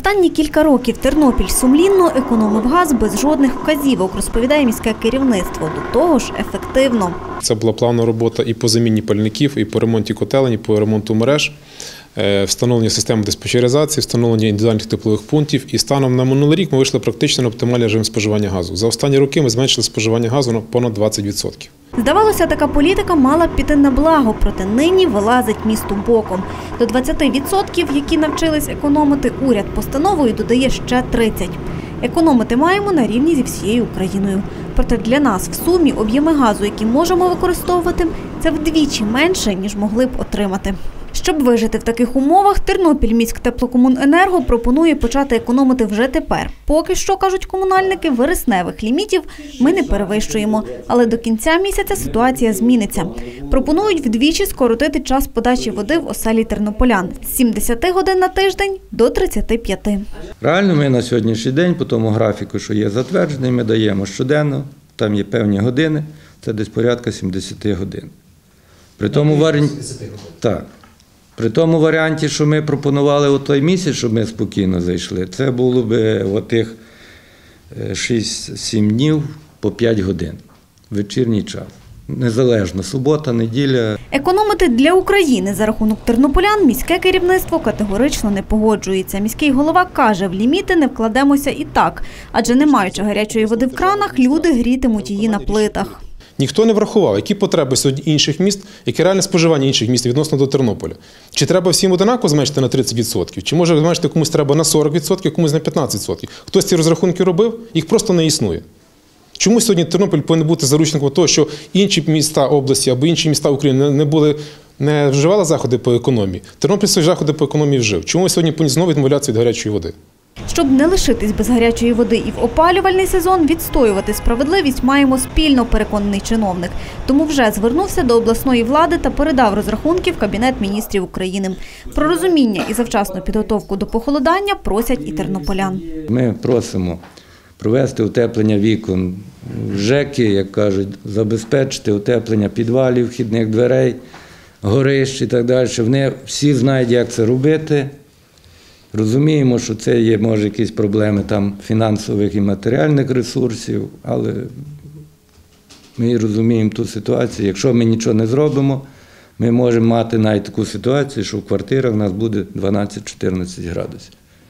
Останні кілька років Тернопіль сумлінно економив газ без жодних вказівок, розповідає міське керівництво. До того ж, ефективно. Це була плавна робота і по заміні пальників, і по ремонті котелень, і по ремонту мереж, е, встановлення системи диспетчеризації, встановлення індивідуальних теплових пунктів. І станом на минулий рік ми вийшли практично на оптимальний режим споживання газу. За останні роки ми зменшили споживання газу на понад 20%. Здавалося, така політика мала б піти на благо, проте нині вилазить місту боком. До 20%, які навчились економити, уряд постановою додає ще 30%. Економити маємо на рівні зі всією Україною. Проте для нас в сумі об'єми газу, які можемо використовувати, це вдвічі менше, ніж могли б отримати. Щоб вижити в таких умовах, Тернопіль міськтеплокомуненерго пропонує почати економити вже тепер. Поки що, кажуть комунальники, вересневих лімітів ми не перевищуємо. Але до кінця місяця ситуація зміниться. Пропонують вдвічі скоротити час подачі води в оселі тернополян з 70 годин на тиждень до 35. Реально ми на сьогоднішній день, по тому графіку, що є затверджений, ми даємо щоденно, там є певні години, це десь порядка 70 годин. При тому, варі... так. При тому варіанті, що ми пропонували у той місяць, щоб ми спокійно зайшли, це було б отих 6-7 днів по 5 годин. Вечірній час. Незалежно, субота, неділя. Економити для України за рахунок тернополян міське керівництво категорично не погоджується. Міський голова каже, в ліміти не вкладемося і так, адже не маючи гарячої води в кранах, люди грітимуть її на плитах. Ніхто не врахував, які потреби сьогодні інших міст, яке реальне споживання інших міст відносно до Тернополя. Чи треба всім одинаково зменшити на 30%, чи може зменшити комусь треба на 40%, комусь на 15%. Хтось ці розрахунки робив, їх просто не існує. Чому сьогодні Тернопіль повинен бути заручником того, що інші міста області або інші міста України не були не вживали заходи по економії? Тернопіль свої заходи по економії вжив. Чому ми сьогодні повинні знову відмовлятися від гарячої води? Щоб не лишитись без гарячої води і в опалювальний сезон, відстоювати справедливість маємо спільно, переконаний чиновник. Тому вже звернувся до обласної влади та передав розрахунки в Кабінет міністрів України. Про розуміння і завчасну підготовку до похолодання просять і тернополян. Ми просимо провести утеплення вікон в ЖЕКи, як кажуть, забезпечити утеплення підвалів, вхідних дверей, горищ і так далі. Вони всі знають, як це робити. Розуміємо, що це є, може, якісь проблеми там фінансових і матеріальних ресурсів, але ми розуміємо ту ситуацію. Якщо ми нічого не зробимо, ми можемо мати навіть таку ситуацію, що в квартирах у нас буде 12-14 градусів.